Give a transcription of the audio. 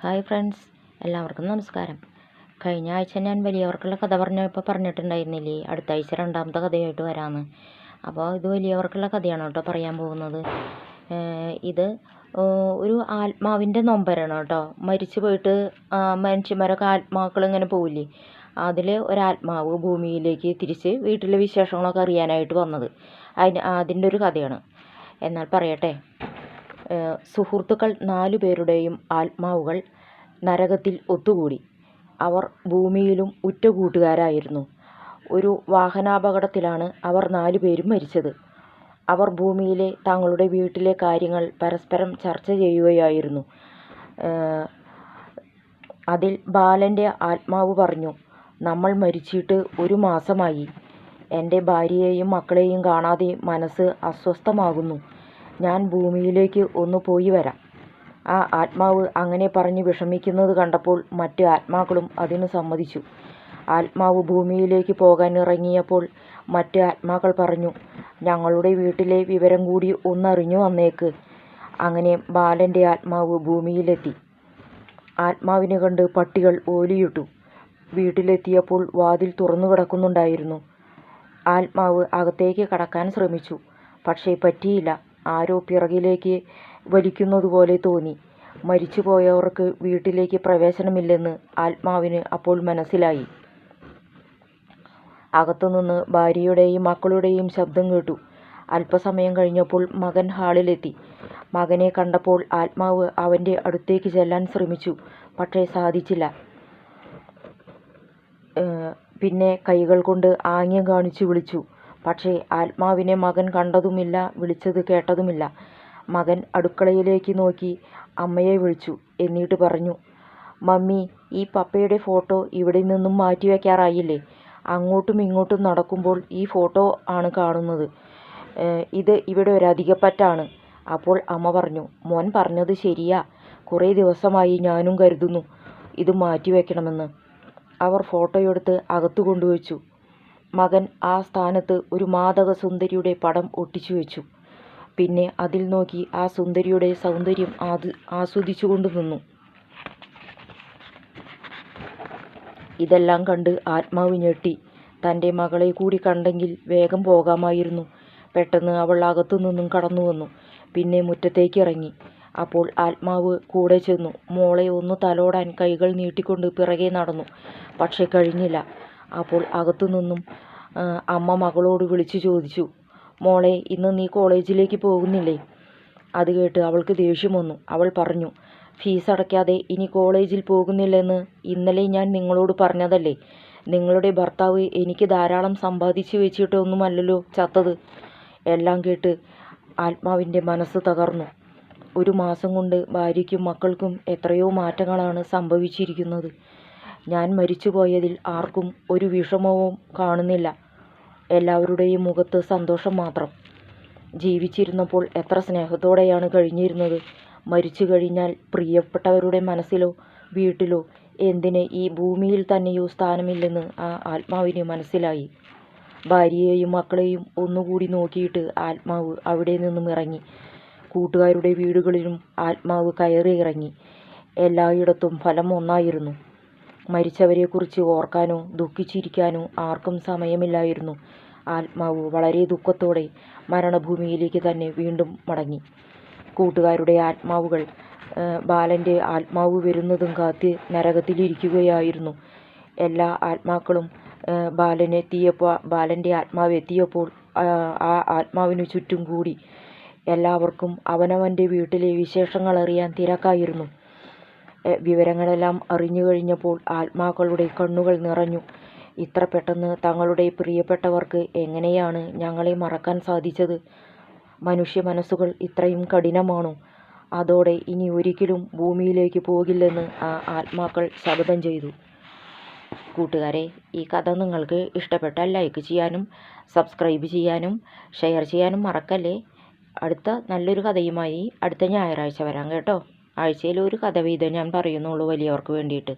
Hi friends എല്ലാവർക്കും നമസ്കാരം. കഴിഞ്ഞ ആഴ്ച ഞാൻ വലിയവർക്കുള്ള കഥ പറഞ്ഞപ്പോൾ പറഞ്ഞിട്ടുണ്ടായിരുന്നില്ലേ? അടുത്ത ആഴ്ച രണ്ടാമത്തെ കഥയായിട്ട് വരാമെന്ന് അപ്പോൾ ഇത് വലിയവർക്കുള്ള കഥയാണ് കേട്ടോ പറയാൻ പോകുന്നത്. ഇത് ഒരു ആത്മാവിന്റെ നൊമ്പരാണ് കേട്ടോ. മരിച്ചു പോയിട്ട് മനുഷ്യന്മാരൊക്കെ ആത്മാക്കൾ ഇങ്ങനെ പോവില്ലേ? അതിൽ ഒരാത്മാവ് ഭൂമിയിലേക്ക് തിരിച്ച് വീട്ടിലെ വിശേഷങ്ങളൊക്കെ അറിയാനായിട്ട് വന്നത്. അതിന് അതിന്റെ ഒരു കഥയാണ്. എന്നാൽ പറയട്ടെ. സുഹൃത്തുക്കൾ നാലു പേരുടെയും ആത്മാവുകൾ നരകത്തിൽ ഒത്തുകൂടി. അവർ ഭൂമിയിലും ഉറ്റ കൂട്ടുകാരായിരുന്നു ഒരു വാഹനാപകടത്തിലാണ് അവർ നാലു പേരും മരിച്ചത്. അവർ ഭൂമിയിലെ തങ്ങളുടെ വീട്ടിലെ കാര്യങ്ങൾ പരസ്പരം ചർച്ച ചെയ്യുകയായിരുന്നു. അതിൽ ബാലന്റെ ആത്മാവ് പറഞ്ഞു നമ്മൾ മരിച്ചിട്ട് ഒരു മാസമായി. എന്റെ ഭാര്യയെയും മക്കളെയും കാണാതെ മനസ്സ് അസ്വസ്ഥമാകുന്നു. ഞാൻ ഭൂമിയിലേക്ക് ഒന്ന് പോയി വരാം. ആ ആത്മാവ് അങ്ങനെ പറഞ്ഞ് വിഷമിക്കുന്നത് കണ്ടപ്പോൾ മറ്റ് ആത്മാക്കളും അതിന് സമ്മതിച്ചു. ആത്മാവ് ഭൂമിയിലേക്ക് പോകാൻ ഇറങ്ങിയപ്പോൾ മറ്റ് ആത്മാക്കൾ പറഞ്ഞു ഞങ്ങളുടെ വീട്ടിലെ വിവരം കൂടി ഒന്നറിഞ്ഞു വന്നേക്ക്. അങ്ങനെ ബാലന്റെ ആത്മാവ് ഭൂമിയിലെത്തി. ആത്മാവിനെ കണ്ട് പട്ടികൾ ഓലിയിട്ടു. വീട്ടിലെത്തിയപ്പോൾ വാതിൽ തുറന്നു കിടക്കുന്നുണ്ടായിരുന്നു. ആത്മാവ് അകത്തേക്ക് കടക്കാൻ ശ്രമിച്ചു. പക്ഷേ പറ്റിയില്ല. ആരോ പിറകിലേക്ക് വലിക്കുന്നതുപോലെ തോന്നി. മരിച്ചുപോയവർക്ക് വീട്ടിലേക്ക് പ്രവേശനമില്ലെന്ന് ആത്മാവിന് അപ്പോൾ മനസ്സിലായി. അകത്തുനിന്ന് ഭാര്യയുടെയും മക്കളുടെയും ശബ്ദം കേട്ടു. അല്പസമയം കഴിഞ്ഞപ്പോൾ മകൻ ഹാളിലെത്തി. മകനെ കണ്ടപ്പോൾ ആത്മാവ് അവന്റെ അടുത്തേക്ക് ചെല്ലാൻ ശ്രമിച്ചു പക്ഷേ സാധിച്ചില്ല. പിന്നെ കൈകൾ കൊണ്ട് ആംഗ്യം കാണിച്ചു വിളിച്ചു. പക്ഷേ ആത്മാവിനെ മകൻ കണ്ടതുമില്ല വിളിച്ചത് കേട്ടതുമില്ല. മകൻ അടുക്കളയിലേക്ക് നോക്കി അമ്മയെ വിളിച്ചു. എന്നിട്ട് പറഞ്ഞു മമ്മി ഈ പപ്പയുടെ ഫോട്ടോ ഇവിടെ നിന്നും മാറ്റിവെക്കാറായില്ലേ അങ്ങോട്ടും ഇങ്ങോട്ടും നടക്കുമ്പോൾ ഈ ഫോട്ടോ ആണ് കാണുന്നത്. ഇത് ഇവിടെ ഒരു അധികപ്പറ്റാണ്. അപ്പോൾ അമ്മ പറഞ്ഞു മോൻ പറഞ്ഞത് ശരിയാ. കുറേ ദിവസമായി ഞാനും കരുതുന്നു ഇത് മാറ്റിവെക്കണമെന്ന് അവർ ഫോട്ടോയെടുത്ത് അകത്തു കൊണ്ടുവച്ചു. മകൻ ആ സ്ഥാനത്ത് ഒരു മാതക സുന്ദരിയുടെ പടം ഒട്ടിച്ചു വെച്ചു പിന്നെ അതിൽ നോക്കി ആ സുന്ദരിയുടെ സൗന്ദര്യം ആസ്വദിച്ചുകൊണ്ട് നിന്നു. ഇതെല്ലാം കണ്ട് ആത്മാവ് ഞെട്ടി. തന്റെ മകളെ കൂടി കണ്ടെങ്കിൽ വേഗം പോകാമായിരുന്നു. പെട്ടെന്ന് അവൾ അകത്തു നിന്നും കടന്നു വന്നു. പിന്നെ മുറ്റത്തേക്ക് ഇറങ്ങി. അപ്പോൾ ആത്മാവ് കൂടെ ചെന്നു. മോളെ ഒന്ന് തലോടാൻ കൈകൾ നീട്ടിക്കൊണ്ട് പിറകെ നടന്നു. പക്ഷെ കഴിഞ്ഞില്ല. അപ്പോൾ അകത്തു നിന്നും അമ്മ മകളോട് വിളിച്ചു ചോദിച്ചു മോളെ ഇന്ന് നീ കോളേജിലേക്ക് പോകുന്നില്ലേ? അത് കേട്ട് അവൾക്ക് ദേഷ്യം വന്നു. അവൾ പറഞ്ഞു ഫീസ് അടയ്ക്കാതെ ഇനി കോളേജിൽ പോകുന്നില്ലെന്ന് ഇന്നലെ ഞാൻ നിങ്ങളോട് പറഞ്ഞതല്ലേ? നിങ്ങളുടെ ഭർത്താവ് എനിക്ക് ധാരാളം സമ്പാദിച്ചു വെച്ചിട്ടൊന്നുമല്ലല്ലോ ചത്തത്. എല്ലാം കേട്ട് ആത്മാവിന്റെ മനസ്സ് തകർന്നു. ഒരു മാസം കൊണ്ട് ഭാര്യയ്ക്കും മക്കൾക്കും എത്രയോ മാറ്റങ്ങളാണ് സംഭവിച്ചിരിക്കുന്നത്. ഞാൻ മരിച്ചുപോയതിൽ ആർക്കും ഒരു വിഷമവും കാണുന്നില്ല. എല്ലാവരുടെയും മുഖത്ത് സന്തോഷം മാത്രം. ജീവിച്ചിരുന്നപ്പോൾ എത്ര സ്നേഹത്തോടെയാണ് കഴിഞ്ഞിരുന്നത്. മരിച്ചു കഴിഞ്ഞാൽ പ്രിയപ്പെട്ടവരുടെ മനസ്സിലോ വീട്ടിലോ എന്തിന് ഈ ഭൂമിയിൽ തന്നെയോ സ്ഥാനമില്ലെന്ന് ആ ആത്മാവിന് മനസ്സിലായി. ഭാര്യയെയും മക്കളെയും ഒന്നുകൂടി നോക്കിയിട്ട് ആത്മാവ് അവിടെ നിന്നും ഇറങ്ങി. കൂട്ടുകാരുടെ വീടുകളിലും ആത്മാവ് കയറി ഇറങ്ങി. എല്ലായിടത്തും ഫലം ഒന്നായിരുന്നു. മരിച്ചവരെക്കുറിച്ച് ഓർക്കാനോ ദുഃഖിച്ചിരിക്കാനോ ആർക്കും സമയമില്ലായിരുന്നു. ആത്മാവ് വളരെ ദുഃഖത്തോടെ മരണഭൂമിയിലേക്ക് തന്നെ വീണ്ടും മടങ്ങി. കൂട്ടുകാരുടെ ആത്മാവുകൾ ബാലന്റെ ആത്മാവ് വരുന്നതും കാത്ത് നരകത്തിലിരിക്കുകയായിരുന്നു. എല്ലാ ആത്മാക്കളും ബാലനെത്തിയപ്പോൾ ബാലന്റെ ആത്മാവ് എത്തിയപ്പോൾ ആ, ആത്മാവിനു ചുറ്റും കൂടി എല്ലാവർക്കും അവനവന്റെ വീട്ടിലെ വിശേഷങ്ങൾ അറിയാൻ തിരക്കായിരുന്നു. വിവരങ്ങളെല്ലാം അറിഞ്ഞു കഴിഞ്ഞപ്പോൾ ആത്മാക്കളുടെ കണ്ണുകൾ നിറഞ്ഞു. ഇത്ര പെട്ടെന്ന് തങ്ങളുടെ പ്രിയപ്പെട്ടവർക്ക് എങ്ങനെയാണ് ഞങ്ങളെ മറക്കാൻ സാധിച്ചത്? മനുഷ്യ മനസ്സുകൾ ഇത്രയും കഠിനമാണോ? അതോടെ ഇനി ഒരിക്കലും ഭൂമിയിലേക്ക് പോകില്ലെന്ന് ആ ആത്മാക്കൾ ശപഥം ചെയ്തു. കൂട്ടുകാരെ ഈ കഥ നിങ്ങൾക്ക് ഇഷ്ടപ്പെട്ടാൽ ലൈക്ക് ചെയ്യാനും സബ്സ്ക്രൈബ് ചെയ്യാനും ഷെയർ ചെയ്യാനും മറക്കല്ലേ? അടുത്ത നല്ലൊരു കഥയുമായി അടുത്ത ഞായറാഴ്ച വരാം കേട്ടോ. ആഴ്ചയിൽ ഒരു കഥ വീതം ഞാൻ പറയുന്നുള്ളൂ വലിയവർക്ക് വേണ്ടിയിട്ട്.